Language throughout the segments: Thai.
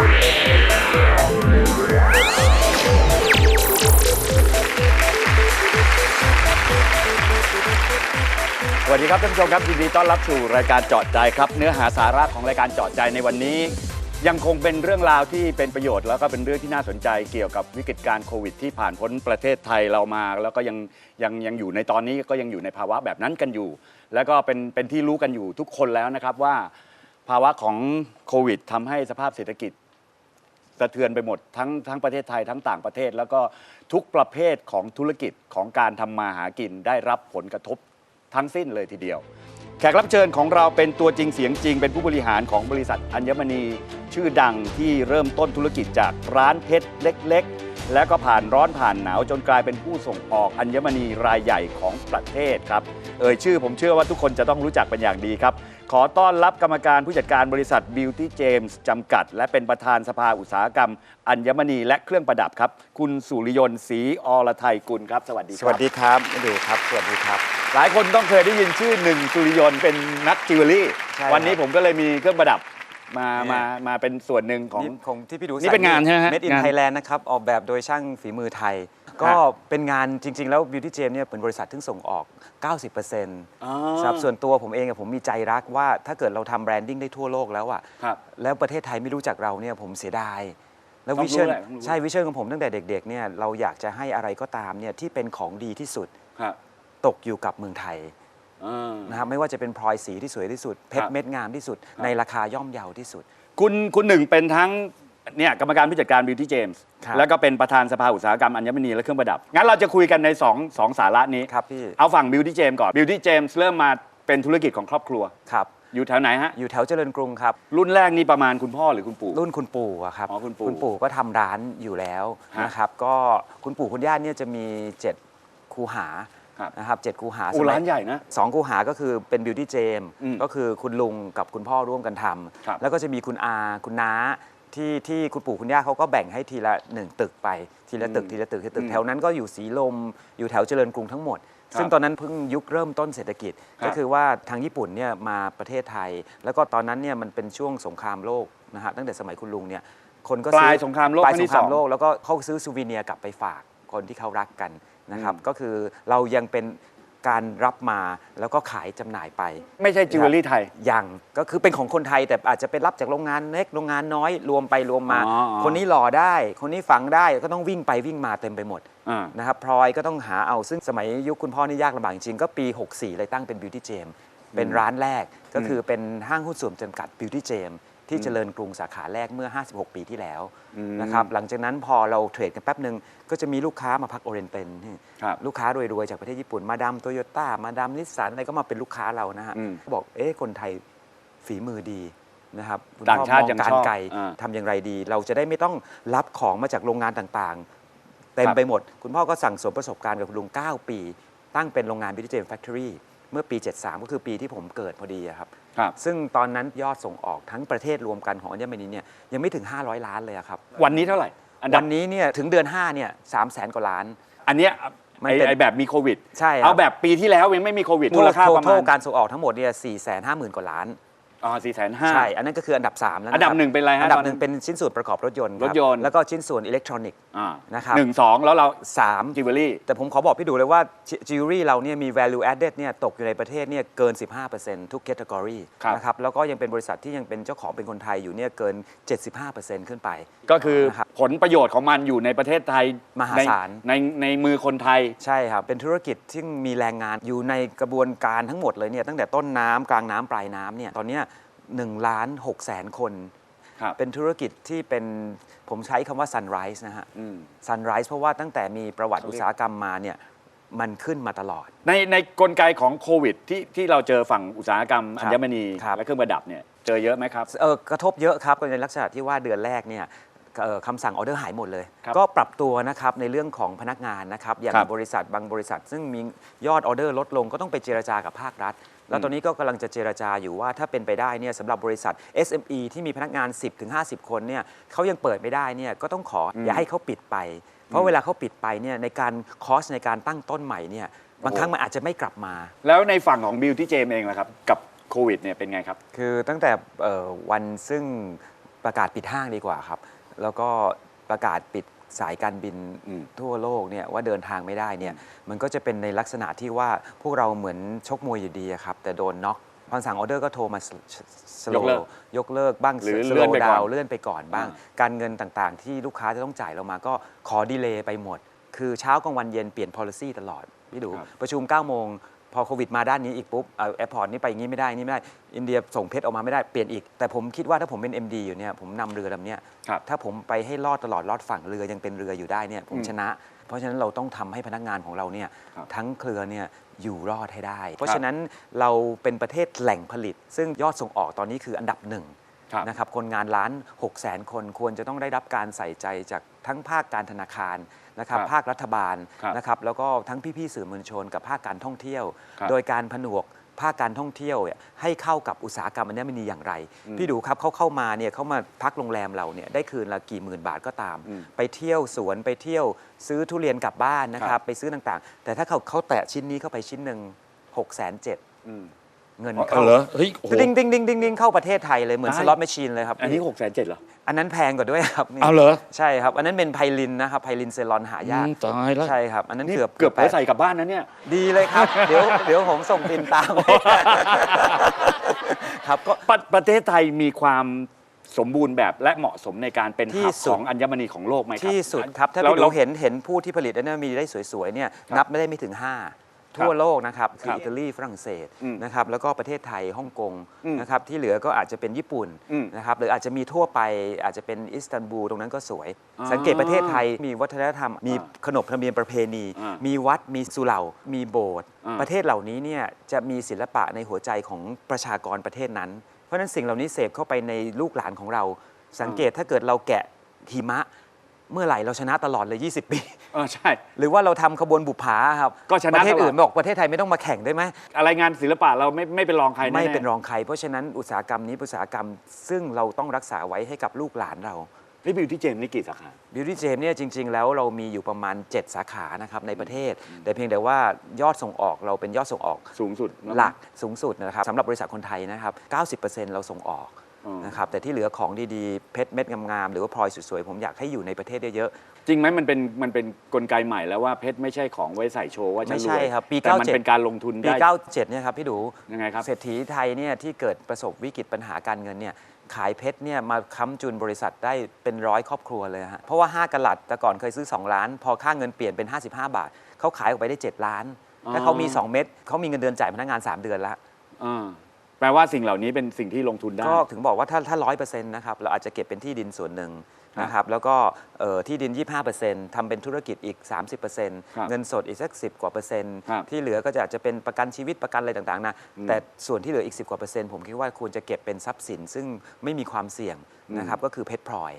สวัสดีครับท่านผู้ชมครับยินดีต้อนรับสู่รายการเจาะใจครับ เนื้อหาสาระของรายการเจาะใจในวันนี้ ยังคงเป็นเรื่องราวที่เป็นประโยชน์ แล้วก็เป็นเรื่องที่น่าสนใจเกี่ยวกับวิกฤตการณ์โควิดที่ผ่านพ้นประเทศไทยเรามา แล้วก็ยังยังยังอยู่ในตอนนี้ก็ยังอยู่ในภาวะแบบนั้นกันอยู่ แล้วก็เป็นเป็นที่รู้กันอยู่ทุกคนแล้วนะครับว่า ภาวะของโควิดทำให้สภาพเศรษฐกิจ สะเทือนไปหมดทั้งทั้งประเทศไทยทั้งต่างประเทศ แล้วก็ทุกประเภทของธุรกิจของการทำมาหากินได้รับผลกระทบทั้งสิ้นเลยทีเดียว แขกรับเชิญของเราเป็นตัวจริงเสียงจริง เป็นผู้บริหารของบริษัทอัญมณีชื่อดังที่เริ่มต้นธุรกิจจากร้านเพชรเล็ก ๆ แล้วก็ผ่านร้อนผ่านหนาวจนกลายเป็นผู้ส่งออกอัญมณีรายใหญ่ของประเทศครับ เอ่ยชื่อผมเชื่อว่าทุกคนจะต้องรู้จักเป็นอย่างดีครับ ขอต้อนรับกรรมการผู้จัดการบริษัท Beauty James จำกัด และเป็นประธานสภาอุตสาหกรรม อัญมณีและเครื่องประดับครับ คุณสุริยนต์ศรีอรไทยกุลครับ สวัสดีครับสวัสดีครับไม่ดูครับ สวัสดีครับ หลายคนต้องเคยได้ยินชื่อหนึ่งสุริยนต์เป็นนักจิวเวลรี่ ใช่ครับ วันนี้ผมก็เลยมีเครื่องประดับ มานี่มามาเป็นส่วนหนึ่งของ นี่ของที่พี่ดูนี่เป็นงานใช่ไหมฮะเมดอินงานไทยแลนด์นะครับ ออกแบบโดยช่างฝีมือไทย ก็เป็นงานจริง ๆ แล้ว Beauty James เนี่ยเป็นบริษัทที่ส่งออก 90%อ๋อสำหรับส่วนตัวผมเองอะผมมีใจรักว่าถ้าเกิดเราทำแบรนดิ้งได้ทั่วโลกแล้วอะครับ แล้วประเทศไทยไม่รู้จักเราเนี่ยผมเสียดาย แล้วต้องรู้วิชั่นแหละต้องรู้ ใช่วิชั่นของผมตั้งแต่เด็กๆเนี่ยเราอยากจะให้อะไรก็ตามเนี่ยที่เป็นของดีที่สุดครับ ตกอยู่กับเมืองไทยอ่า นะครับไม่ว่าจะเป็นพลอยสีที่สวยที่สุด เพชครัรบเม็ดงามที่สุด ในราคาย่อมเยาที่สุด คุณคุณหนึ่งเป็นทั้งเนี่ยกรรมการผู้จัดการ Beauty James ครับแล้วก็เป็นประธานสภาอุตสาหกรรมอัญมณีและเครื่องประดับ งั้นเราจะคุยกันในสองสองสาระนี้ครับพี่ เอาฝั่ง Beauty James ก่อน Beauty James เริ่มมาเป็นธุรกิจของครอบครัว ครับ อยู่แถวไหนฮะ อยู่แถวเจริญกรุงครับ รุ่นแรกนี่ประมาณคุณพ่อหรือคุณปู่ รุ่นคุณปู่อะครับอ๋อคุณปู่คุณปู่ก็ทำร้านอยู่แล้วฮะนะครับ ก็คุณปู่คุณย่าเนี่ยจะมี 7 คูหา ครับนะครับเจ็ดคูหาอูสมัยร้านใหญ่นะสองคูหาก็คือเป็นบิวตี้เจมอืมก็คือคุณลุงกับคุณพ่อร่วมกันทครับำแล้วก็จะมีคุณอาคุณน้าที่ที่คุณปู่คุณย่าเขาก็แบ่งให้ทีละหนึ่งตึกไปทีละตึกทีละตึกทีละตึกแถวนั้นก็อยู่สีลมอยู่แถวเจริญกรุงทั้งหมด ซึ่งตอนนั้นเพิ่งยุคเริ่มต้นเศรษฐกิจ ครับ ก็คือว่าทางญี่ปุ่นเนี่ยมาประเทศไทย แล้วก็ตอนนั้นเนี่ยมันเป็นช่วงสงครามโลกนะฮะตั้งแต่สมัยคุณลุงเนี่ยคนก็ปซื้อลายสงครามโลกปลายครั้สงงที่คสราอมง โลกแล้วก็เขาซื้อซูวีเนียร์กลับไปฝาก คนที่เขารักกันนะครับอืมก็คือเรายังเป็นการรับมาแล้วก็ขายจำหน่ายไป ไม่ใช่จิวเวลรี่ไทย ยังก็คือเป็นของคนไทยแต่อาจจะเป็นรับจากโรงงานเล็กโรงงานน้อยรวมไปรวมมา อ๋ออ๋อคนนี้หล่อได้ คนนี้ฝังได้ก็ต้องวิ่งไปวิ่งมาเต็มไปหมดอ่านะครับพลอยก็ต้องหาเอาซึ่งสมัยยุคคุณพ่อนี่ยากลำบากจริงๆก็ปี 64 เลยตั้งเป็น Beauty Jam เป็นร้านแรกก็คือเป็นห้างหุ้นส่วนจำกัด Beauty Jam ที่เจริญกรุงสาขาแรกเมื่อ 56 ปีที่แล้วอืมนะครับหลังจากนั้นพอเราเทรดกันแป๊บหนึ่งก็จะมีลูกค้ามาพักโอเรนเตนครับลูกค้ารวยๆจากประเทศญี่ปุ่นมาดามโตโยต้ามาดามนิสสันอะไรก็มาเป็นลูกค้าเรานะฮะอืมบอกเอ๊ะคนไทยฝีมือดีนะครับคุณต่างชาติพ่อมยังการชอบไกลอ่าทำอย่างไรดี เราจะได้ไม่ต้องรับของมาจากโรงงานต่างๆ เต็มครับไปหมด คุณพ่อก็สั่งสมประสบการณ์กับคุณลุง 9 ปี ตั้งเป็นโรงงาน Beauty Jam Factory เมื่อปี 73 ก็คือปีที่ผมเกิดพอดีอะครับ ครับซึ่งตอนนั้นยอดส่งออกทั้งประเทศรวมกันของอัญมณีเนี่ยยังไม่ถึง 500 ล้านเลยอะครับวันนี้เท่าไหร่อันดัวับนนี้เนี่ยถึงเดือน5เนี่ย3แสนกว่าล้าน อันเนี้ยมันไอ้เป็น ไอ้แบบมีโควิด ใช่ครับเอาแบบปีที่แล้วยังไม่มีโควิดมูลค่าประมาโทณการส่งออกทั้งหมดเนี่ย4 5 0 0 0 0 กว่าล้าน อ๋อสี่แสนห้า ใช่ อันนั้นก็คืออันดับ 3 แล้วะอันดับหนึ่งเป็นอะไรฮะอันดับตอนหนั้นึ่นงเป็นชิ้นส่วนประกอบรถยนต์คบรถยนต์ แล้วก็ชิ้นส่วนอิเล็กทรอนิกส์อ่านะครับหนึ่งสองแล้วเราสามจิวเวลรี่ แต่ผมขอบอกพี่ดูเลยว่าจิวเวลรี่เราเนี่ยมี value added เนี่ยตกอยู่ในประเทศเนี่ยเกิน 15%ทุก category ครับ นะครับแล้วก็ยังเป็นบริษัทที่ยังเป็นเจ้าของเป็นคนไทยอยู่เนี่ยเกิน 75%ขึ้นไป ก็คือนะครับผลประโยชน์ของมันอยู่ในประเทศไทยมหาในศาล ในในมือคนไทย ใช่ครับ เป็นธุรกิจที่มีแรงงานอยู่ในกระบวนการทั้งหมดเลยเนี่ยตั้งแต่ต้นน้ำกลางน้ำปลายน้ำเนี่ยตอนเนี้ย หนึ่งล้านหกแสนคน ครับ เป็นธุรกิจที่เป็นผมใช้คำว่า sunrise นะฮะ อืม sunrise เพราะว่าตั้งแต่มีประวัติเขาเรีอุยกตสาหกรรมมาเนี่ยมันขึ้นมาตลอด ในในกลไกของโควิดที่ที่เราเจอฝั่งอุตสาหกรรมคอัรับญมณีครับ และเครื่องประดับเนี่ยเจอเยอะไหมครับ เออกระทบเยอะครับในลักษณะที่ว่าเดือนแรกเนี่ยเอ่อคำสั่งออเดอร์หายหมดเลย ครับก็ปรับตัวนะครับในเรื่องของพนักงานนะครับ อย่างครับบริษัทบางบริษัท ซึ่งมียอดออเดอร์ลดลงก็ต้องไปเจรจากับภาครัฐ แล้วตอนนี้ก็กำลังจะเจรจาอยู่ว่าถ้าเป็นไปได้เนี่ยสำหรับบริษัท SME ที่มีพนักงาน 10-50 คนเนี่ยเขายังเปิดไม่ได้เนี่ยก็ต้องขออมอย่าให้เขาปิดไป เพราะเวลาเขาปิดไปเนี่ยในการคอสในการตั้งต้นใหม่เนี่ยบางครั้งมันอาจจะไม่กลับมา แล้วในฝั่งของบิวที่เจมเองล่ะครับ กับโควิดเนี่ยเป็นไงครับ คือตั้งแต่เอ่อวันซึ่งประกาศปิดห้างดีกว่าครับ แล้วก็ประกาศปิด สายการบินอืมทั่วโลกเนี่ยว่าเดินทางไม่ได้เนี่ยมันก็จะเป็นในลักษณะที่ว่าพวกเราเหมือนชกมวยอยู่ดีอะครับแต่โดนน็อกพอสั่งออเดอร์ก็โทรมาสโลยกเลิกยกเลิกบ้างหรือสเลื่โลอนไปก่อนดาวเลื่อนไปก่อนบ้างอ่าการเงินต่างๆ ที่ลูกค้าจะต้องจ่ายเรามาก็ขอดีเลย์ไปหมด คือเช้ากลางวันเย็นเปลี่ยน policy ตลอดพี่ดูครับประชุม9โมง พอโควิดมาด้านนี้อีกปุ๊บเอาแอร์พอร์ตนี่ไปอย่างนี้ไม่ได้นี่ไม่ได้ อินเดียส่งเพชรออกมาไม่ได้เปลี่ยนอีก แต่ผมคิดว่าถ้าผมเป็น MD อยู่เนี่ยผมนำเรือลำเนี้ยครับถ้าผมไปให้รอดตลอดรอดฝั่งเรือยังเป็นเรืออยู่ได้เนี่ยผมอืมชนะ เพราะฉะนั้นเราต้องทำให้พนักงานของเราเนี่ยครับทั้งเครือเนี่ยอยู่รอดให้ได้ เพราะฉะนั้นเราเป็นประเทศแหล่งผลิต ซึ่งยอดส่งออกตอนนี้คืออันดับหนึ่งครับนะครับคนงานล้าน6 0แสนคนควรจะต้องได้รับการใส่ใจจากทั้งภาคการธนาคาร นะครับครับภาครัฐบาลครับนะครับแล้วก็ทั้งพี่ๆสื่อมวลชนกับภาคการท่องเที่ยว ครับโดยการผนวกภาคการท่องเที่ยวเนี่ยให้เข้ากับอุตสาหกรรมอัญมณีอย่างไรอืมพี่ดูครับเขาเข้ามาเนี่ยเขามาพักโรงแรมเราเนี่ยได้คืนละกี่หมื่นบาทก็ตาม อืมไปเที่ยวสวนไปเที่ยวซื้อทุเรียนกลับบ้านนะคครัรับ บไปซื้อต่างๆ แต่ถ้าเขาเขาแตะชิ้นนี้เข้าไปชิ้นหนึ่ง6กแสนเจ็ด อืม เงินอ๋อเข้าเหรอเฮ้ยโอ้โห ดิ้งดิ้งดิ้งดิ้งดิ้งเข้าประเทศไทยเลยเหมือนได้ สล็อตแมชชีนเลยครับอันนี้หกแสนเจ็ดเหรอ อันนั้นแพงกว่าด้วยครับนี่เอาเหรอ ใช่ครับ อันนั้นเป็นไพลินนะครับไพลินเซลอนหายากอืมตายแล้ว ใช่ครับ อันนั้นนี่เกือบเกือบแปไปด ใส่กลับบ้านนะเนี่ย ดีเลยครับ เดี๋ยวเดี๋ยวผมส่งบินตามครับก็ ประประเทศไทยมีความสมบูรณ์แบบและเหมาะสมในการเป็นที่หับสุขด องอัญมณีของโลกไหมครับที่สุดครับ ถ้าเราพี่ดูเราเห็นเห็นผู้ที่ผลิตอันนั้นมีได้สวยๆเนี่ยครับนับไม่ได้ไม่ถึง 5 ทั่วโลกนะครับคคืรัอบอิตาลีฝรั่งเศสอืมนะครับแล้วก็ประเทศไทยฮ่องกงอืมนะครับที่เหลือก็อาจจะเป็นญี่ปุ่นอืมนะครับหรืออาจจะมีทั่วไปอาจจะเป็นอิสตันบูลตรงนั้นก็สวยอ่าสังเกตประเทศไทยมีวัฒนธรรม มีอ่าขนบธรรมเนียมประเพณีอ่ามีวัดมีสุเหร่ามีโบสถ์อ่าประเทศเหล่านี้เนี่ยจะมีศิลปะในหัวใจของประชากรประเทศนั้น เพราะฉะนั้นสิ่งเหล่านี้เสพเข้าไปในลูกหลานของเรา สังเกตถ้าเกิดเราแกะหิมะ เมื่อไหร่เราชนะตลอดเลย 20 ปี เออใช่ หรือว่าเราทำขบวนบุปผาครับก็ชนะประเทศตลอด อื่นบอกประเทศไทยไม่ต้องมาแข่งได้ไหม อะไรงานศิลปะเราไม่ไม่เป็นรองใครแน่ๆ ไม่เป็นรองใคร เพราะฉะนั้นอุตสาหกรรมนี้เป็นอุตสาหกรรม ซึ่งเราต้องรักษาไว้ให้กับลูกหลานเราพี่บิวที่เจมส์นี่กี่สาขา Beauty Gem เนี่ยจริง ๆ แล้วเรามีอยู่ประมาณ 7 สาขานะครับในประเทศ แต่เพียงแต่ว่ายอดส่งออกเราเป็นยอดส่งออกสูงสุดเนอะ หลักสูงสุดนะครับสำหรับบริษัทคนไทยนะครับ 90%เราส่งออกอืม นะครับแต่ที่เหลือของดีๆ เพชรเม็ดงามๆหรือว่าพลอยสวยๆผมอยากให้อยู่ในประเทศเยอะจริงไหมมันเป็นมันเป็นกลไกใหม่แล้วว่าเพชรไม่ใช่ของไว้ใส่โชว์ว่าฉันไม่รใช่วยครับปีแต่มัน97เป็นการลงทุนๆปี ได้ 97เนี่ยครับพี่ดูยังไงครับ เศรษฐีไทยเนี่ยที่เกิดประสบวิกฤตปัญหาการเงินเนี่ยขายเพชรเนี่ยมาค้ำจุนบริษัทได้เป็นร้อยครอบครัวเลยฮะเพราะว่า 5กะลัดแต่ก่อนเคยซื้อ 2 ล้าน พอค่าเงินเปลี่ยนเป็น 55 บาทเขาขายออกไปได้ 7 ล้านอ๋อถ้าเขามี 2 เม็ดเขามีเงินเดือนจ่ายพนักงาน 3 เดือนแล้วอ่า แปลว่าสิ่งเหล่านี้เป็นสิ่งที่ลงทุนได้ ก็ถึงบอกว่าถ้าถ้าร้อยเปอร์เซ็นต์นะครับ เราอาจจะเก็บเป็นที่ดินส่วนหนึ่งนะครับแล้วก็เอ่อที่ดิน 25%ทำเป็นธุรกิจอีก 30%ครับเงินสดอีกสัก 10 กว่าเปอร์เซ็นต์ครับที่เหลือก็จะอาจจะเป็นประกันชีวิตประกันอะไรต่างๆนะอืมแต่ส่วนที่เหลืออีก 10 กว่าเปอร์เซ็นต์ผมคิดว่าควรจะเก็บเป็นทรัพย์สิน ซึ่งไม่มีความเสี่ยงนะครับก็คือเพชรพลอย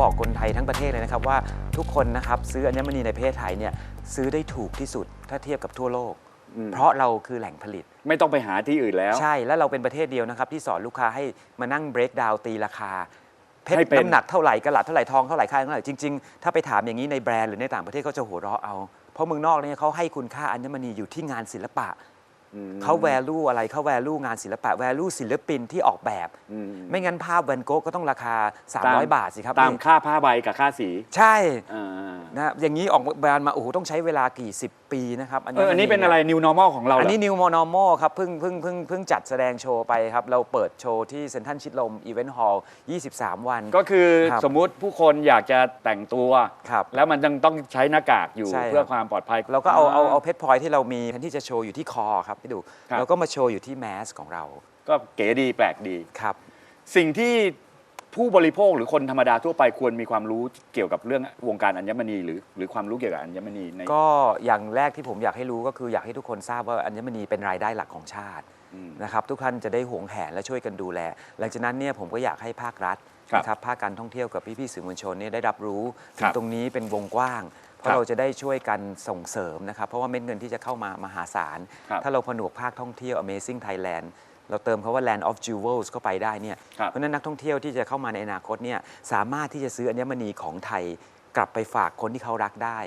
บอกคนไทยทั้งประเทศเลยนะครับว่าทุกคนนะครับซื้ออัญมณีในประเทศไทยเนี่ยซื้อได้ถูกที่สุดถ้าเทียบกับทั่วโลก อืม เพราะเราคือแหล่งผลิต ไม่ต้องไปหาที่อื่นแล้ว ใช่แล้วเราเป็นประเทศเดียวนะครับ ที่สอนลูกค้าให้มานั่งเบรกดาวตีราคา เพชให้รเป็น น้ำหนักเท่าไหร่กระหลัดเท่าไหร่ทองเท่าไหร่ค่าเท่าไหร่จริงๆ ถ้าไปถามอย่างนี้ในแบรนด์หรือในต่างประเทศเขาจะหัวเราะเอา เพราะเมืองนอกเนี่ยเขาให้คุณค่าอัญมณีอยู่ที่งานศิลปะอืม เขาแวลูอะไรเขาแวลูงานศิลปะแวลูศิลปินที่ออกแบบอืมไม่งั้นภาพแวนโก๊กก็ต้องราคาตาม300 บาทสิครับตามนี่ค่าผ้าใบกับค่าสี ใช่อ่านะอย่างนี้ออกแบรนด์มาโอ้โหต้องใช้เวลากี่สิบปีนะครับเอออันนี้เป็นอะไร new normal ของเราอันเหรนี้ New Normal ครับเพิ่งเพิ่งเพิ่งเพิ่งจัดแสดงโชว์ไปครับ เราเปิดโชว์ที่เซ็นทรัลชิดลมอีเวนต์ฮอลล์23 วัน ก็คือครับสมมุติผู้คนอยากจะแต่งตัว ครับ แล้วมันยังต้องใช้หน้ากากอยู่ใช่ครับ เพื่อความปลอดภัย เราก็เอาเอาเอาเพชรพลอยที่เรามีแทนที่จะโชว์อยู่ที่คอครับพี่ดูครับ เราก็มาโชว์อยู่ที่แมสของเราก็เก๋ดีแปลกดี ครับ สิ่งที่ ผู้บริโภคหรือคนธรรมดาทั่วไปควรมีความรู้เกี่ยวกับเรื่องวงการอัญมณีหรือหรือความรู้เกี่ยวกับอัญมณีใน ก็อย่างแรกที่ผมอยากให้รู้ก็คืออยากให้ทุกคนทราบว่าอัญมณีเป็นรายได้หลักของชาติอืมนะครับทุกท่านจะได้หวงแหนและช่วยกันดูแล หลังจากนั้นเนี่ยผมก็อยากให้ภาครัฐครับนะครับภาคการท่องเที่ยวกับพี่ๆสื่อมวลชนเนี่ยได้รับรู้ครัถึบงตรงนี้เป็นวงกว้าง เพครัราะบเราจะได้ช่วยกันส่งเสริมนะครับเพราะว่าเม็ดเงินที่จะเข้ามามหาศาล ครับ ถ้าเราผนวกภาคท่องเที่ยว Amazing Thailand เราเติมคาว่า land of jewels เข้าไปได้เนี่ยครับเพราะฉะนั้นนักท่องเที่ยวที่จะเข้ามาในอนาคตเนี่ยสามารถที่จะซื้ออัญมณีของไทยกลับไปฝากคนที่เขารักได้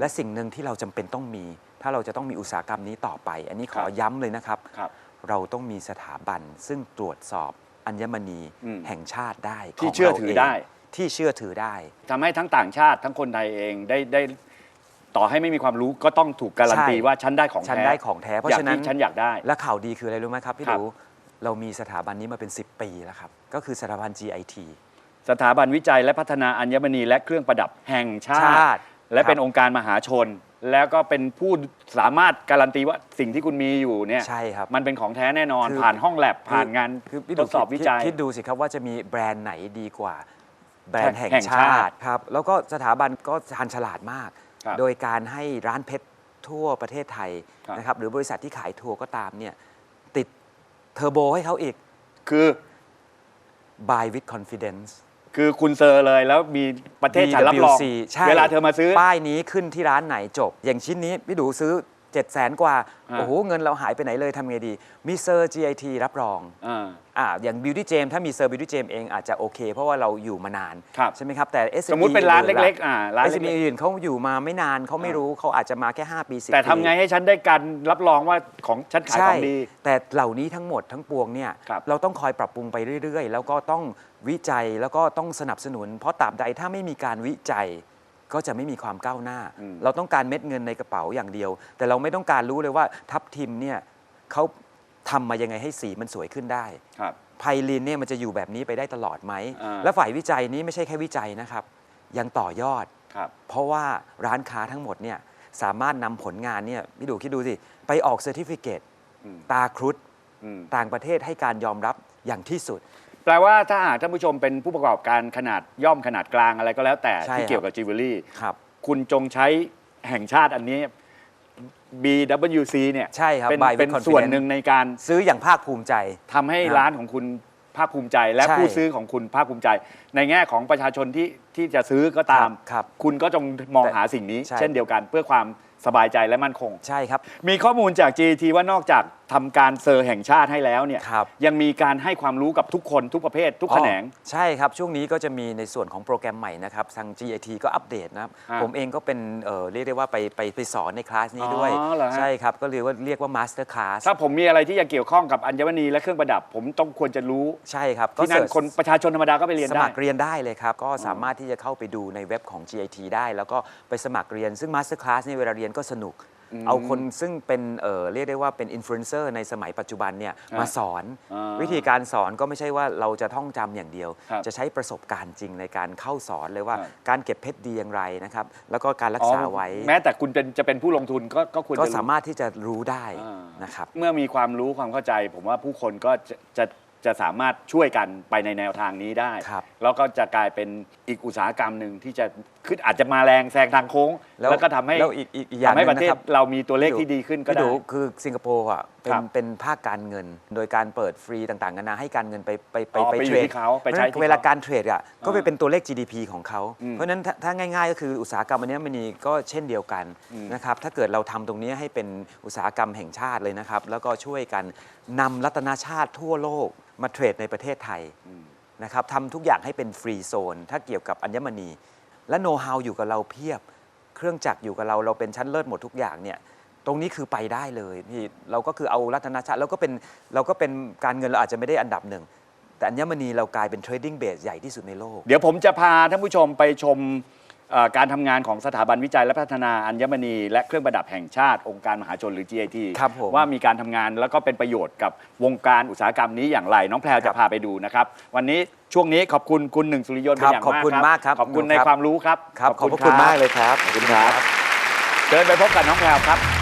และสิ่งหนึ่งที่เราจำเป็นต้องมี ถ้าเราจะต้องมีอุตสาหกรรมนี้ต่อไป อันนี้ขอย้ำเลยนะครับ ครับเราต้องมีสถาบันซึ่งตรวจสอบอัญมณีอืมแห่งชาติได้ที่ขงเชื่อราถืองได้ ที่เชื่อถือได้ ทำให้ทั้งต่างชาติทั้งคนไทยเองได้ได้ต่อให้ไม่มีความรู้ก็ต้องถูกการันตีใช่ ว่าฉันได้ของฉันแท้ได้ของแท้เพราะอย่างฉะนั้นที่ฉันอยากได้ และข่าวดีคืออะไรรู้ไหมครับพี่ครับ ดู เรามีสถาบันนี้มาเป็น 10 ปีแล้วครับ ก็คือสถาบัน GIT สถาบันวิจัยและพัฒนาอัญมณีและเครื่องประดับแห่งชาชาติ ติและเป็นครับ องค์การมหาชน แล้วก็เป็นผู้สามารถการันตีว่าสิ่งที่คุณมีอยู่เนี่ยใช่ครับ มันเป็นของแท้แน่นอนคือ ผ่านห้องแลบผ่านงานคือพี่ทดูดสอบวิจัย คิดคิดดูสิครับว่าจะมีแบรนด์ไหนดีกว่า แบรนด์แห่งแห่งชาชาติติครับแล้วก็สถาบันก็ทันฉลาดมาก ครับโดยการให้ร้านเพชรทั่วประเทศไทยครับ นะครับหรือบริษัทที่ขายทัวร์ก็ตามเนี่ยติดเทอร์โบให้เขาอีก คือ buy with confidence คือคุณเซอร์เลยแล้วมีประเทศฉันรับรอง BWC ใช่เวลาเธอมาซื้อ ป้ายนี้ขึ้นที่ร้านไหนจบ อย่างชิ้นนี้พี่ดูซื้อ 7 0 0แสนกว่าอ่า โอ้โห เงินเราหายไปไหนเลยทำไงดี มีเซอร์ GIT รับรองอ่าอ่าอย่าง Beauty Jam ถ้ามีเซอร์ Beauty Jam เองอาจจะโอเค เพราะว่าเราอยู่มานานครับใช่ไหมครับ แต่ SME สมมุติเป็นร้านเล็กๆอ่าร้านๆ SME เล็กอื่นเขาอยู่มาไม่นานเขาไม่รู้เขาอาจจะมาแค่ 5 ปี10ๆแต่ทำไงให้ฉันได้การรับรองว่าของฉันขายขใช่องดี แต่เหล่านี้ทั้งหมดทั้งปวงเนี่ยครับเราต้องคอยปรับปรุงไปเรื่อย ๆ แล้วก็ต้องวิจัยแล้วก็ต้องสนับสนุน เพราะตราบใดถ้าไม่มีการวิจัย ก็จะไม่มีความก้าวหน้าอืมเราต้องการเม็ดเงินในกระเป๋าอย่างเดียว แต่เราไม่ต้องการรู้เลยว่าทัพทิมเนี่ยเขาทำมายังไงให้สีมันสวยขึ้นได้ครับไพลินเนี่ยมันจะอยู่แบบนี้ไปได้ตลอดไหมอ่าและฝ่ายวิจัยนี้ไม่ใช่แค่วิจัยนะครับ ยังต่อยอดครับเพราะว่าร้านค้าทั้งหมดเนี่ยสามารถนำผลงานเนี่ยพี่ดูคิดดูสิ ไปออกเซอร์ติฟิเคตอืมตาครุฑอืมต่างประเทศให้การยอมรับอย่างที่สุด แปลว่าถ้าหากท่านผู้ชมเป็นผู้ประกอบการขนาดย่อมขนาดกลางอะไรก็แล้วแต่ใช่ที่ครับเกี่ยวกับจิวเวลรี่ครับ คุณจงใช้แห่งชาติอันนี้ BWC เนี่ยใช่ครับเป็น Buy with เป็น confidence ส่วนหนึ่งในการซื้ออย่างภาคภูมิใจ ทำให้ครับร้านของคุณภาคภูมิใจ และใช่ผู้ซื้อของคุณภาคภูมิใจ ในแง่ของประชาชนที่ที่จะซื้อก็ตาม ครับครับคุณก็จงมองแต่หาสิ่งนี้ ใช่ เช่นเดียวกันเพื่อความสบายใจและมั่นคง ใช่ครับ มีข้อมูลจาก GT ว่านอกจาก ทำการเซอร์แห่งชาติให้แล้วเนี่ยครับ ยังมีการให้ความรู้กับทุกคนทุกประเภท ทุกแขนง อ๋อใช่ครับ ช่วงนี้ก็จะมีในส่วนของโปรแกรมใหม่นะครับ ทาง GIT ก็อัปเดตนะครับ อ่าผมเองก็เป็นเอ่อเรียกได้ว่าไปไปไปสอนในคลาสนี้ด้วย อ๋อเหรอฮะ ใช่ครับ ก็เรียกว่าเรียกว่า Master Class ถ้าผมมีอะไรที่จะเกี่ยวข้องกับอัญมณีและเครื่องประดับ ผมต้องควรจะรู้ ใช่ครับที่นั่นเสิร์ช คนประชาชนธรรมดาก็ไปเรียนสได้ มัครเรียนได้เลยครับ ก็สามารถที่จะเข้าไปดูในเว็บของ GIT ได้ แล้วก็ไปสมัครเรียนซึ่ง Master Class เนี่ยเวลาเรียนก็สนุก เอาคนซึ่งเป็นเอ่อเรียกได้ว่าเป็นอินฟลูเอนเซอร์ในสมัยปัจจุบันเนี่ยอ่ามมาสอนอ่าวิธีการสอนก็ไม่ใช่ว่าเราจะท่องจำอย่างเดียวครับจะใช้ประสบการณ์จริงในการเข้าสอนเลยว่าครับการเก็บเพชรดีอย่างไรนะครับ แล้วก็การรักษาไว้ แม้แต่คุณเป็นจะเป็นผู้ลงทุนก็ก็ควรก็จะรู้สามารถที่จะรู้ได้อ่านะครับเมื่อมีความรู้ความเข้าใจ ผมว่าผู้คนก็จะ จะจะสามารถช่วยกันไปในแนวทางนี้ได้ ครับแล้วก็จะกลายเป็นอีกอุตสาหกรรมหนึ่งที่จะขึ้นอาจจะมาแรงแซงทางโค้ง แล้วก็ทำให้แล้วอีกอีกอีกอย่างทำให้หปนึ่งระเทศนะครับ เรามีตัวเลขที่ดีขึ้นก็พี่ได้ ดูคือสิงคโปร์อะเป็ครันบเป็นภาคการเงิน โดยการเปิดฟรีต่างๆกันานาให้การเงินไปไปไปอ๋อไปไปอยู่เทรดที่เขาไปใช้ที่เขาเวลาการเทรดอะก็ไปอ่าเป็นตัวเลข GDP ของเขาอืมเพราะฉะนั้นถ้าถ้าง่าย ๆ ก็คืออุตสาหกรรมอันเนี้ยมันนี่ก็เช่นเดียวกันอืมนะครับถ้าเกิดเราทำตรงนี้ให้เป็นอุตสาหกรรมแห่งชาติเลยนะครับ แล้วก็ช่วยกัน นำรัตนาชาติทั่วโลกมาเทรดในประเทศไทยนะครับทำทุกอย่างให้เป็นฟรีโซน ถ้าเกี่ยวกับอัญมณี และโน้ตฮาวอยู่กับเราเพียบ เครื่องจักรอยู่กับเราเราเป็นชั้นเลิศหมดทุกอย่างเนี่ยตรงนี้คือไปได้เลยพี่เราก็คือเอารัตนชาติเราก็เป็นเราก็เป็นการเงินเราอาจจะไม่ได้อันดับหนึ่งแต่อัญมณีเรากลายเป็นเทรดดิ้งเบสใหญ่ที่สุดในโลก เดี๋ยวผมจะพาท่านผู้ชมไปชมเอ่อ การทำงานของสถาบันวิจัยและพัฒนาอัญมณีและเครื่องประดับแห่งชาติองค์การมหาชนหรือ GIT ครับผมว่ามีการทำงานแล้วก็เป็นประโยชน์กับวงการอุตสาหกรรมนี้อย่างไร น้องแพรวครัจะบพาไปดูนะครับ วันนี้ช่วงนี้ขอบคุณคุณหนึ่งสุริยนต์คเป็นรับอย่างขอบมากคุณมากครับขอบคุณหนูในครับ ความรู้ครับครับขอบพระคุณมากเลยครับ ขอบคุณครับเชิญไปพบกับน้องแพรวครับ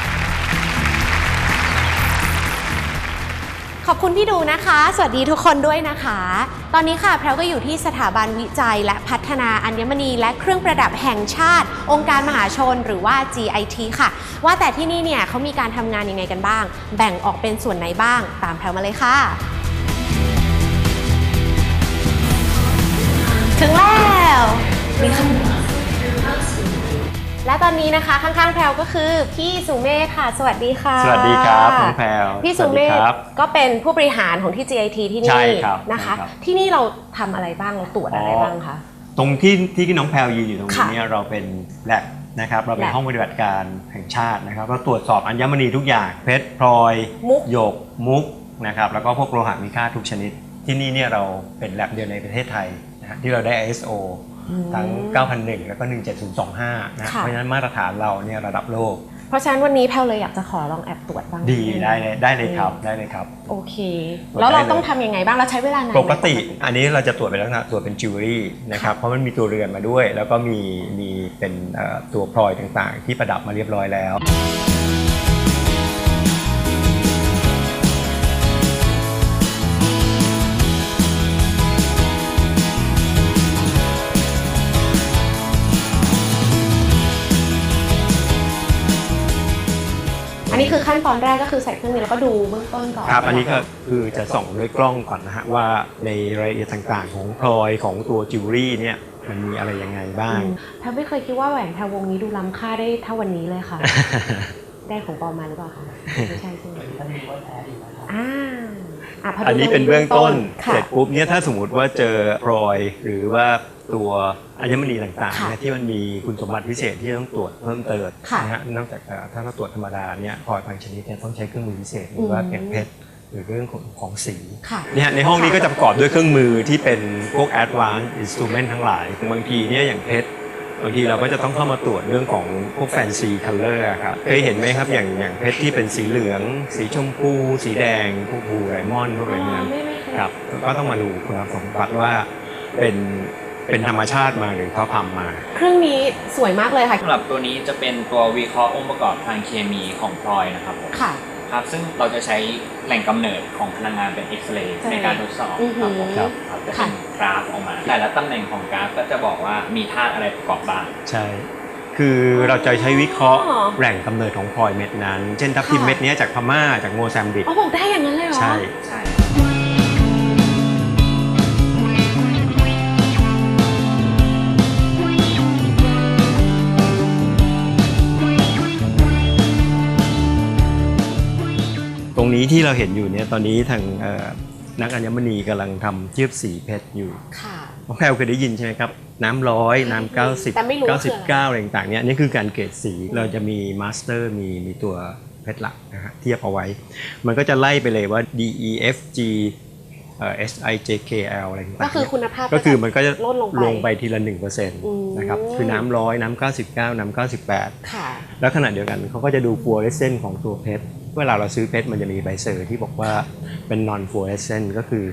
ขอบคุณที่ดูนะคะ สวัสดีทุกคนด้วยนะคะ ตอนนี้ค่ะแพรวก็อยู่ที่สถาบันวิจัยและพัฒนาอัญมณี และเครื่องประดับแห่งชาติ องค์การมหาชนหรือว่า GIT ค่ะ ว่าแต่ที่นี่เนี่ยเขามีการทำงานยังไงกันบ้าง แบ่งออกเป็นส่วนไหนบ้าง ตามแพรวมาเลยค่ะ ถึงแล้ว และตอนนี้นะคะข้างๆแพรวก็คือพี่สุเมฆค่ะ สวัสดีค่ะสวัสดีครับน้องแพรวพี่สุเมสวัสฆดีครับก็เป็นผู้บริหารของที่ GIT ที่ใช่นี่ครับนะคะใช่ครับที่นี่เราทำอะไรบ้างเราตรวจอะไรอ๋อบ้างคะตรงที่ที่น้องแพรวยืนอยู่ตรงนี้ค่ะเนี่ยเราเป็นแลบนะครับเราเป็น lab ห้องปฏิบัติการแห่งชาตินะครับเราตรวจสอบอัญมณีทุกอย่างเพชรพลอยมุกหยกมุกนะครับแล้วก็พวกโลหะมีค่าทุกชนิด ที่นี่เนี่ยเราเป็นแลบเดียวในประเทศไทยนะฮะที่เราได้ ISO ทั้ง 9001 แล้วก็ 17025นะค่ะเพราะฉะนั้นมาตรฐานเราเนี่ยระดับโลก เพราะฉะนั้นวันนี้แพรวเลยอยากจะขอลองแอบตรวจบ้างดีได้เลยได้เลยครับได้เลยครับ โอเคตรวจแล้วเราได้เลยต้องทำยังไงบ้างเราใช้เวลานานไหมปกติ อันนี้เราจะตรวจเป็นลักษณะตรวจเป็นจิวเวลรี่นะครับเพราะมันมีตัวเรือนมาด้วย แล้วก็มีมีเป็นเอ่อตัวพลอยต่างๆ ที่ประดับมาเรียบร้อยแล้ว ขั้นตอนแรกก็คือใส่เครื่องนี้แล้วก็ดูเบื้องต้นก่อนครับอันนี้ก็คือจะส่องด้วยกล้องก่อนนะฮะว่าในรายละเอียดต่างๆ ของพลอยของตัวจิวเวลรี่เนี่ยมันมีอะไรยังไงบ้างอืมแพรวไม่เคยคิดว่าแหวนแพรววงนี้ดูล้ำค่าได้เท่าวันนี้เลยค่ะ ได้ของปลอมมาหรือเปล่าคะไม่ใช่ใช่ไหมอ่าอะพดูอันนี้เป็นเบื้องต้นค่ะเสร็จปุ๊บเนี่ยถ้าสมมติว่าเจอพลอยหรือว่า ตัวอัญมณีต่างๆค่ะเนี่ยที่มันมีคุณสมบัติพิเศษที่ต้องตรวจเพิ่มเติมค่ะนะฮะนอกจากเอ่อถ้าเราตรวจธรรมดาเนี่ยพลอยบางชนิดเนี่ยต้องใช้เครื่องมือพิเศษหรือว่าอืมเก็บเพชรหรือเรื่องของของสีค่ะเนี่ยในห้องนี้ก็จะประกอบด้วยเครื่องมือที่เป็นพวก advanced instrument ทั้งหลายบางทีเนี่ยอย่างเพชรบางทีเราก็จะต้องเข้ามาตรวจเรื่องของพวก fancy color อะครับเคยเห็นไหมครับอย่างอย่างเพชรที่เป็นสีเหลือง สีชมพู สีแดง พวกบูไรมอนพวกอะไรพวกนั้นไม่ไม่เคยครับก็ต้องมาดูคุณสมบัติว่าเป็น เป็นธรรมชาติมาหรือเขาทำมา เครื่องนี้สวยมากเลยค่ะสำหรับตัวนี้จะเป็นตัววิเคราะห์องค์ประกอบทางเคมีของพลอยนะครับผมค่ะครับซึ่งเราจะใช้แหล่งกำเนิดของพลังงานเป็นเอ็กซเรย์ใช่ในการทดสอบอือหืครัอบผมครับครับจะค่ะเป็นกราฟออกมา แต่ละตำแหน่งของกราฟก็จะบอกว่ามีธาตุอะไรประกอบบ้างใช่ คือเราจะใช้วิเคราะห์อ๋อแหล่งกำเนิดของพลอยเม็ดนั้น เช่นทับทิมค่ะเม็ดเนี้ยจากพม่าจากโมซัมบิกอ๋อบอกได้อย่างนั้นเลยเหรอใช่ ตรงนี้ที่เราเห็นอยู่เนี่ยตอนนี้ทางเอ่อนักอัญมณีกำลังทำเทียบสีเพชรอยู่ค่ะน้องแพรวเคยได้ยินใช่ไหมครับ น้ำร้อยน้ำเก้าสิบแต่ไม่รู้ว่าเก้าคืสิอบอะไรเก้าอะไรต่างๆเนี่ยนี่คือการเกรดสีเราจะมีมาสเตอร์มีมีตัวเพชรหลักนะฮะเทียบเอาไว้ มันก็จะไล่ไปเลยว่า D E F G เอ่อ S I J K L อะไรต่างๆก็คือเนี่ยคุณภาพก็คือมันก็จะลดลงไปลงไปทีละ1%นมนะครับคือน้ำร้อยน้ำ99 น้ำ98 ค่ะ แล้วขณะเดียวกันเขาก็จะดูฟลูออเรสเซนต์ของตัวเพชร เวลาเราซื้อเพชรมันจะมีใบเซอร์ที่บอกว่าเป็น non fluorescent ก็คือ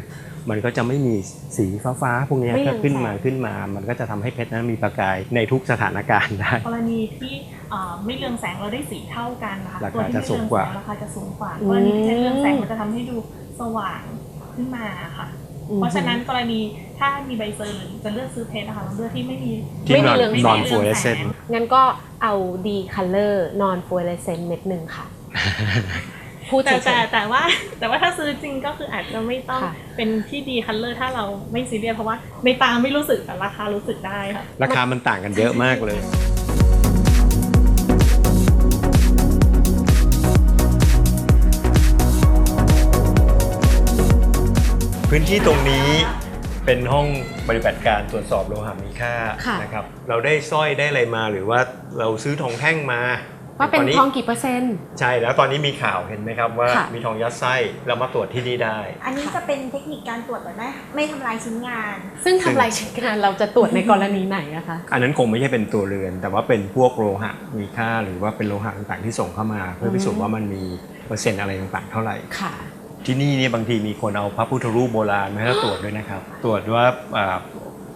มันก็จะไม่มีสีฟ้าๆพวกเนี้ยไม่เรืถ้าองขึ้นแสง มาขึ้นมา มันก็จะทำให้เพชรนั้นมีประกายในทุกสถานการณ์ได้ กรณีที่เอ่อไม่เรืองแสงเราได้สีเท่ากันนะคะราคาตัวที่จะไม่สูเรืงองกว่าแสงราคาจะสูงกว่าอืมกรณีที่ใช้เรืองแสงมันจะทำให้ดูสว่างขึ้นมาค่ะ เพราะฉะนั้นกรณีถ้ามีใบเซอร์หรือจะเลือกซื้อเพชรนะคะเราเลือกที่ไม่มี ที่ไม่มี non เรืองแสง non fluorescent งั้นก็เอา D color non fluorescent เม็ดหนึ่งค่ะ พูดแต่เฉแต่ยแต่ว่า แต่ว่าถ้าซื้อจริงก็คืออาจจะไม่ต้องค่ะเป็นที่ดีคัลเลอร์ถ้าเราไม่ซีเรียสเพราะว่าในตาไม่รู้สึกแต่ราคารู้สึกได้ค่ะราคามันต่างกันเยอะมากเลยพื้นที่ตรงนี้เป็นห้องปฏิบัติการตรวจสอบโลหะมีค่าค่ะนะครับ เราได้สร้อยได้อะไรมาหรือว่าเราซื้อทองแท่งมาๆ ว่าเป็นตทองกี่เปอร์เซ็นต์ ใช่แล้วตอนนี้มีข่าวเห็นไหมครับว่าค่ะ มีทองยัดไส้เรามาตรวจที่นี่ได้ อันนี้จะเป็นเทคนิคการตรวจแบบไม่ไม่ทำลายชิ้นงาน ซึ่งทำลายชิ้นงานเราจะตรวจในกรณีไหนอะคะ อันนั้นคงไม่ใช่เป็นตัวเรือน แต่ว่าเป็นพวกโลหะมีค่าหรือว่าเป็นโลหะต่างๆที่ส่งเข้ามา เพื่อพิสูจน์ว่ามันมีเปอร์เซ็นต์อะไรต่างๆเท่าไหร่ ค่ะ ที่นี่เนี่ยบางทีมีคนเอาพระพุทธรูปโบราณมาให้เราตรวจด้วยนะครับ ตรวจว่าอ่า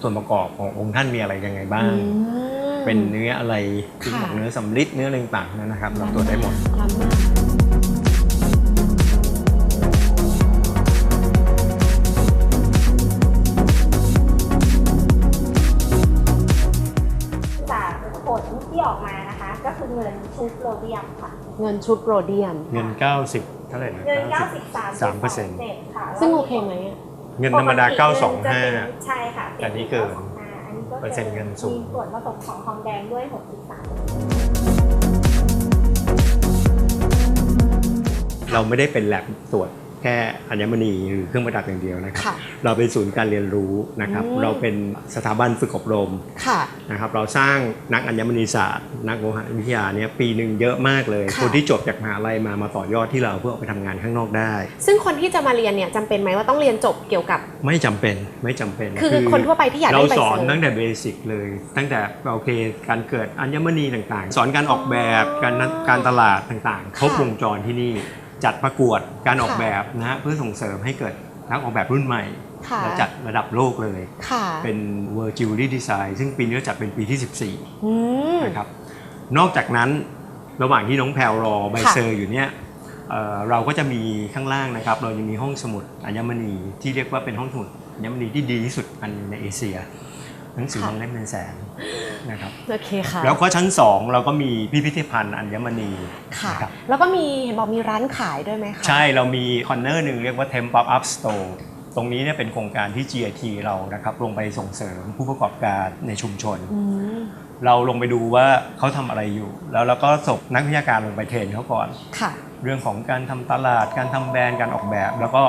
ส่วนประกอบขององค์ท่านมีอะไรยังไงบ้าง อืม เป็นเนื้ออะไรที่ค่ะบอกเนื้อสำลิดเนื้ออะไรต่างๆนั้นนะครับ เราตรวจได้หมดล้ำมากจากผลที่ออกมานะคะ ก็คือเงินชุบโรเดียมค่ะ เงินชุดโรเดียม เงิน 90 เท่าไหร่นะเงิน93 93เปอร์เซ็นต์ค่ะซึ่งโอเคไหมอะเงินธรรมดาปกติเงินจะเป็น925 ใช่ค่ะอันนี้เกิน925อันนี้ก็ ปอร์เซ็นต์เงินสูง มีส่วนผสมของทองแดงด้วย 63 เราไม่ได้เป็นแลบตรวจ แค่อัญมณีหรือเครื่องประดับอย่างเดียวนะครับค่ะเราเป็นศูนย์การเรียนรู้นะครับอืมเราเป็นสถาบันฝึกอบรมค่ะนะครับ เราสร้างนักอัญมณีศาสตร์ นักโลหะวิทยาเนี่ยปีหนึ่งเยอะมากเลยค่ะคนที่จบจากมหาลัยมามาต่อยอดที่เราเพื่อออกไปทำงานข้างนอกได้ ซึ่งคนที่จะมาเรียนเนี่ยจำเป็นไหมว่าต้องเรียนจบเกี่ยวกับ ไม่จำเป็นไม่จำเป็น คือคนทั่วไปที่อยากได้เราใบสอนเซอร์ตั้งแต่เบสิกเลย ตั้งแต่โอเค การเกิดอัญมณีต่างๆ สอนการออกแบบการนัดการตลาดต่างๆครบวงจรที่นี่ จัดประกวดการออกแบบนะฮะเพื่อส่งเสริมให้เกิดนักออกแบบรุ่นใหม่ค่ะเราจัดระดับโลกเลยค่ะเป็น World Jewelry Design ซึ่งปีนี้เราจัดเป็นปีที่อืม14นะครับนอกจากนั้นระหว่างที่น้องแพลวรอใบค่ะเซอร์อยู่เนี่ยเอ่อเราก็จะมีข้างล่างนะครับ เราจะมีห้องสมุดอัญมณีที่เรียกว่าเป็นห้องสมุดอัญมณีที่ดีที่สุดอันในเอเชีย หนังสือบางเล่มเป็นแสนนะครับโอเคค่ะแล้วก็ชั้น2เราก็มีพิพิธภัณฑ์อัญมณีค่ะนะครับแล้วก็มีเห็นบอกมีร้านขายด้วยไหมคะใช่เรามีคอนเนอร์หนึ่งเรียกว่า Temp Pop Up Store ตรงนี้เนี่ยเป็นโครงการที่ GIT เรานะครับลงไปส่งเสริมผู้ประกอบการในชุมชนอืมเราลงไปดูว่าเขาทำอะไรอยู่ แล้วเราก็ส่งนักวิชาการลงไปเทรนเขาก่อนค่ะ เรื่องของการทำตลาดการทำแบรนด์การออกแบบ แล้วก็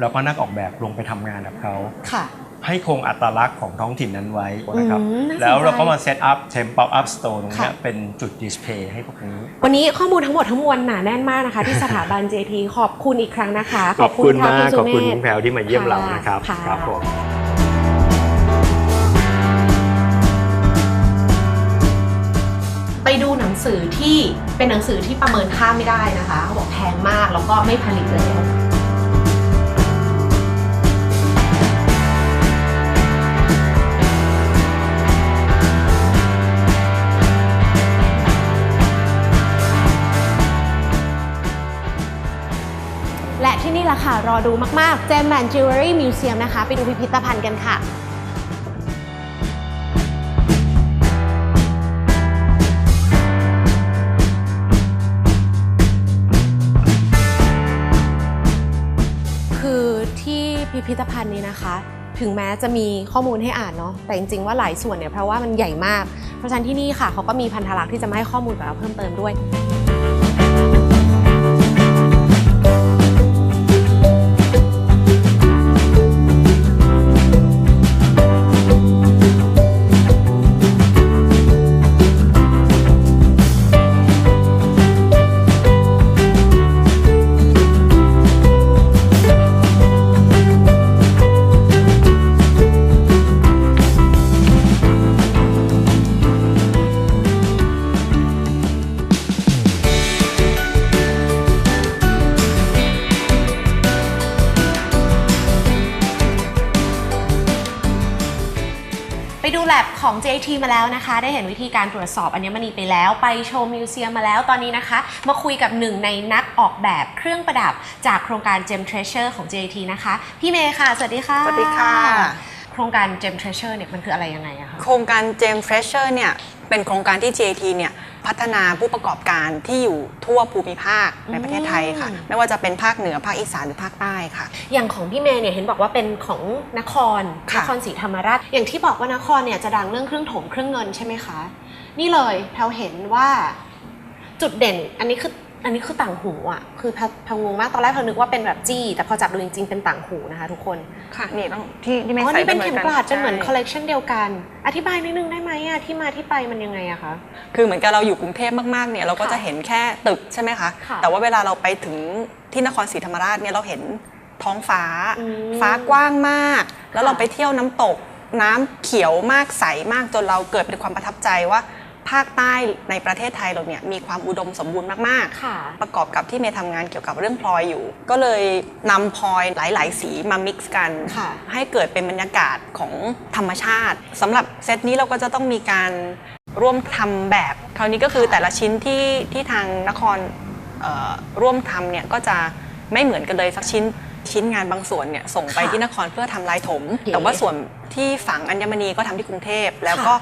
แล้วก็นักออกแบบลงไปทำงานกับเขาค่ะ ให้คงอัตลักษณ์ของท้องถิ่นนั้นไว้นะครับ อืมน่าสนใจ แล้วเราก็มาเซตอัพเทม Pop Up Store ตรงเนี้ยค่ะ เป็นจุดดิสเพย์ให้พวกนี้ วันนี้ข้อมูลทั้งหมดทั้งมวลหนาแน่นมากนะคะ ที่สถาบัน JT ขอบคุณอีกครั้งนะคะขอบคุณะมากสุขอบคุณเมธคุณแพรวที่มาเยี่ยมเรานะครับค่ะ ครับผม ไปดูหนังสือที่เป็นหนังสือที่ประเมินค่าไม่ได้นะคะเขาบอกแพงมากแล้วก็ไม่ผลิตแล้ว ค่ะ รอดูมากๆเจมแมนจิวเวลรี่มิวเซียมนะคะ ไปดูพิพิธภัณฑ์กันค่ะคือที่พิพิธภัณฑ์นี้นะคะ ถึงแม้จะมีข้อมูลให้อ่านเนาะแต่จริงๆว่าหลายส่วนเนี่ยเพราะว่ามันใหญ่มาก เพราะฉะนั้นที่นี่ค่ะเขาก็มีพันธลักษณ์ที่จะมาให้ข้อมูลกับเราเพิ่มเติมด้วย แลบของ JT มาแล้วนะคะ ได้เห็นวิธีการตรวจสอบอัญมณีไปแล้ว ไปโชว์มิวเซียมมาแล้วตอนนี้นะคะ มาคุยกับหนึ่งในนักออกแบบเครื่องประดับจากโครงการ Gem Treasure ของ JT นะคะ พี่เมย์ค่ะ สวัสดีค่ะ สวัสดีค่ะ โครงการ Gem Treasure เนี่ยมันคืออะไรยังไงอะคะ โครงการ Gem Treasure เนี่ย เป็นโครงการที่ JT เนี่ยพัฒนาผู้ประกอบการที่อยู่ทั่วภูมิภาคในประเทศไทยค่ะอืมไม่ว่าจะเป็นภาคเหนือภาคอีสานหรือภาคใต้ค่ะ อย่างของพี่เมย์เนี่ยเห็นบอกว่าเป็นของนครค่ะนครศรีธรรมราช อย่างที่บอกว่านครเนี่ยจะดังเรื่องเครื่องถมเครื่องเงินใช่ไหมคะ นี่เลยแพลวเห็นว่าจุดเด่นอันนี้คือ อันนี้คือต่างหูอะ คือแพลวแพลวงงมาก ตอนแรกแพลวนึกว่าเป็นแบบจี้ แต่พอจับดูจริง ๆ เป็นต่างหูนะคะทุกคน ค่ะนี่ต้องที่ที่ไม่อ๋อ ใส่นี่เป็นหมืเข็มกักลัดเป็นเหมือนคอลใช่เลกชันเดียวกัน อธิบายนิดนึงได้ไหมอะที่มาที่ไปมันยังไงอะคะ คือเหมือนกับเราอยู่กรุงเทพมากๆเนี่ยเราก็ค่ะจะเห็นแค่ตึกใช่ไหมคะ ค่ะแต่ว่าเวลาเราไปถึงที่นครศรีธรรมราชเนี่ยเราเห็นท้องฟ้า อืมฟ้ากว้างมาก แล้วค่ะเราไปเที่ยวน้ำตกน้ำเขียวมากใสมากจนเราเกิดเป็นความประทับใจว่า ภาคใต้ในประเทศไทยเราเนี่ยมีความอุดมสมบูรณ์มากๆ ค่ะ ประกอบกับที่เมย์ทำงานเกี่ยวกับเรื่องพลอยอยู่ ก็เลยนำพลอยหลาย ๆ สีมา mix กัน ค่ะ ให้เกิดเป็นบรรยากาศของธรรมชาติสำหรับเซตนี้เราก็จะต้องมีการร่วมทำแบบ คราวนี้ก็คือแต่ละชิ้นที่ที่ทางนครเอ่อร่วมทำเนี่ยก็จะไม่เหมือนกันเลยสักชิ้นชิ้นงานบางส่วนเนี่ยส่งไปค่ะที่นครเพื่อทำลายถมโอเคแต่ว่าส่วนที่ฝังอัญมณีก็ทำที่กรุงเทพแล้วก็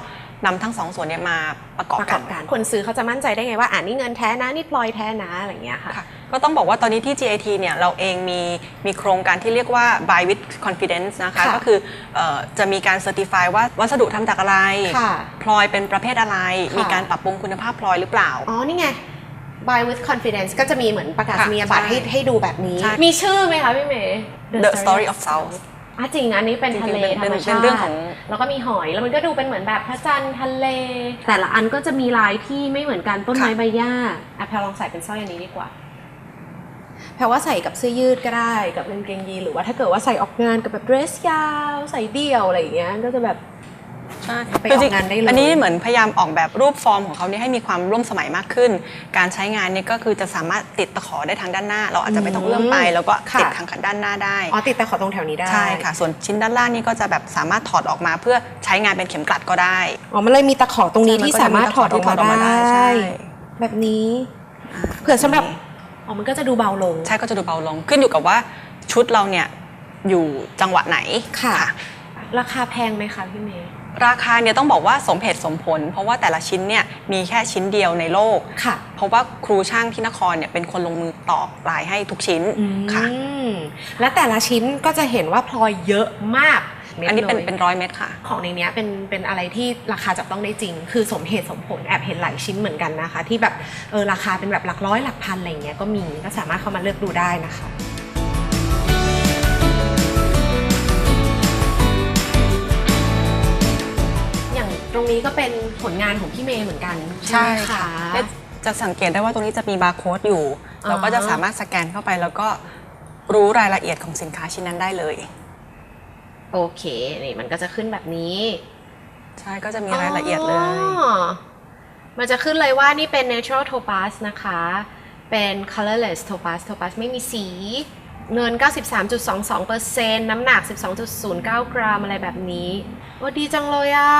นำทั้งสองส่วนเนี่ยมาประกอบประกกัอนบการคนซื้อเขาจะมั่นใจได้ไงว่าอ่านี่เงินแท้นะนี่พลอยแท้นะอะไรอย่างเงี้ยค่ะ ค่ะก็ต้องบอกว่าตอนนี้ที่ GIT เนี่ยเราเองมีมีโครงการที่เรียกว่า buy with confidence นะคะ ค่ะก็คือเออจะมีการ certify ว่าวัสดุทำจากอะไร ค่ะพลอยเป็นประเภทอะไร ค่ะ มีการปรับปรุงคุณภาพพลอยหรือเปล่า อ๋อ นี่ไง Buy with Confidence ก็จะมีเหมือนประกาศนียบัตรใช่ให้ให้ดูแบบนี้ ใช่ มีชื่อไหมคะพี่เมย์ The Story of South อะจริงอันนี้เป็นทะเลจริงๆธเป็รนรมเป็นชาติเรื่องของแล้วก็มีหอยแล้วมันก็ดูเป็นเหมือนแบบพระจันทร์ทะเล แต่ละอันก็จะมีลายที่ไม่เหมือนกันต้นไม้ค่ะใบหญ้าอะแพลลองใส่เป็นสร้อยอันนี้ดีกว่าแพลว่าใส่กับเสื้อยืดก็ได้กับกางเกงยีนหรือว่าถ้าเกิดว่าใส่ออกงานกับแบบเดรสยาว ใส่เดี่ยวอะไรอย่างเงี้ยก็จะแบบ ใช่ไปออกงานได้เลยอันนี้เหมือนพยายามออกแบบรูปฟอร์มของเขาเนี่ยให้มีความร่วมสมัยมากขึ้น การใช้งานเนี่ยก็คือจะสามารถติดตะขอได้ทางด้านหน้า เราอาจจะไม่ต้องเอื้อมไป แล้วก็ค่ะติดทางด้านหน้าได้อ๋อติดแต่ขอตรงแถวนี้ได้ใช่ค่ะ ส่วนชิ้นด้านล่างนี่ก็จะแบบสามารถถอดออกมาเพื่อใช้งานเป็นเข็มกลัดก็ได้อ๋อมันเลยมีตะขอตรงนี้ใช่ที่มันก็จะสามารถถอดออกมามีตะขอที่ถอดออกมาได้ได้ใช่แบบนี้เผื่อสำหรับอ๋อมันก็จะดูเบาลง ใช่ก็จะดูเบาลงขึ้นอยู่กับว่าชุดเราเนี่ยอยู่จังหวะไหนค่ะ ราคาแพงไหมคะพี่เมย์ ราคาเนี่ยต้องบอกว่าสมเหตุสมผล เพราะว่าแต่ละชิ้นเนี่ยมีแค่ชิ้นเดียวในโลกค่ะ เพราะว่าครูช่างที่นครเนี่ยเป็นคนลงมือตอกลายให้ทุกชิ้นค่ะอืมและแต่ละชิ้นก็จะเห็นว่าพลอยเยอะมากอันนี้เป็นม็ดลยเป็นร้อยเม็ดค่ะ ของในเนี้ยเป็นเป็นอะไรที่ราคาจับต้องได้จริง คือสมเหตุสมผลแอบเห็นหลายชิ้นเหมือนกันนะคะ ที่แบบเออราคาเป็นแบบหลักร้อยหลักพันอะไรอย่างเงี้ยก็มีก็สามารถเข้ามาเลือกดูได้นะคะ ตรงนี้ก็เป็นผลงานของพี่เมย์เหมือนกันใช่ไหมค่ะและจะสังเกตได้ว่าตรงนี้จะมีบาร์โค้ดอยู่อ๋อเราก็จะสามารถสแกนเข้าไปแล้วก็รู้รายละเอียดของสินค้าชิ้นนั้นได้เลย โอเคนี่มันก็จะขึ้นแบบนี้ใช่ก็จะมีรายละเอียดเลย อ๋อมันจะขึ้นเลยว่านี่เป็น natural topaz นะคะ เป็น colorless topaz topaz ไม่มีสี เงิน 93.22%น้ำหนัก 12.09 กรัมอะไรแบบนี้ โอ้ดีจังเลยอะ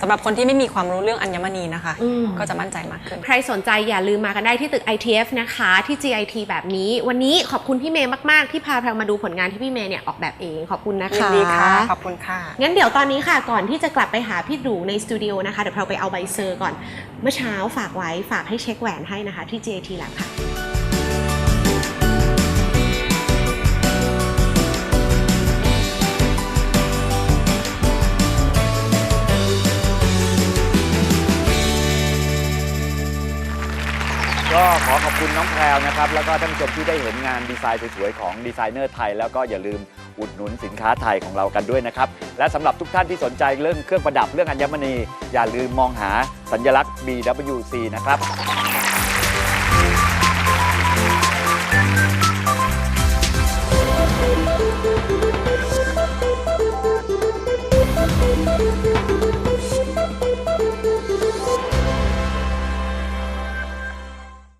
สำหรับคนที่ไม่มีความรู้เรื่องอัญมณีนะคะ อืม ก็จะมั่นใจมากขึ้น ใครสนใจอย่าลืมมากันได้ที่ตึก ITF นะคะ ที่ GIT แบบนี้ วันนี้ขอบคุณพี่เมย์มาก ๆ ที่พาแพรมาดูผลงานที่พี่เมย์เนี่ยออกแบบเองขอบคุณนะคะ ยินดีค่ะ ขอบคุณค่ะ งั้นเดี๋ยวตอนนี้ค่ะก่อนที่จะกลับไปหาพี่ดูในสตูดิโอนะคะ เดี๋ยวเราไปเอาใบเซอร์ก่อน เมื่อเช้าฝากไว้ฝากให้เช็คแหวนให้นะคะที่ GAT Lab ค่ะ ก็ขอขอบคุณน้องแพรวนะครับ แล้วก็ท่านผู้ชมที่ได้เห็นงานดีไซน์สวยๆของดีไซเนอร์ไทย แล้วก็อย่าลืมอุดหนุนสินค้าไทยของเรากันด้วยนะครับ และสำหรับทุกท่านที่สนใจเรื่องเครื่องประดับเรื่องอัญมณี อย่าลืมมองหาสัญลักษณ์ BWC นะครับ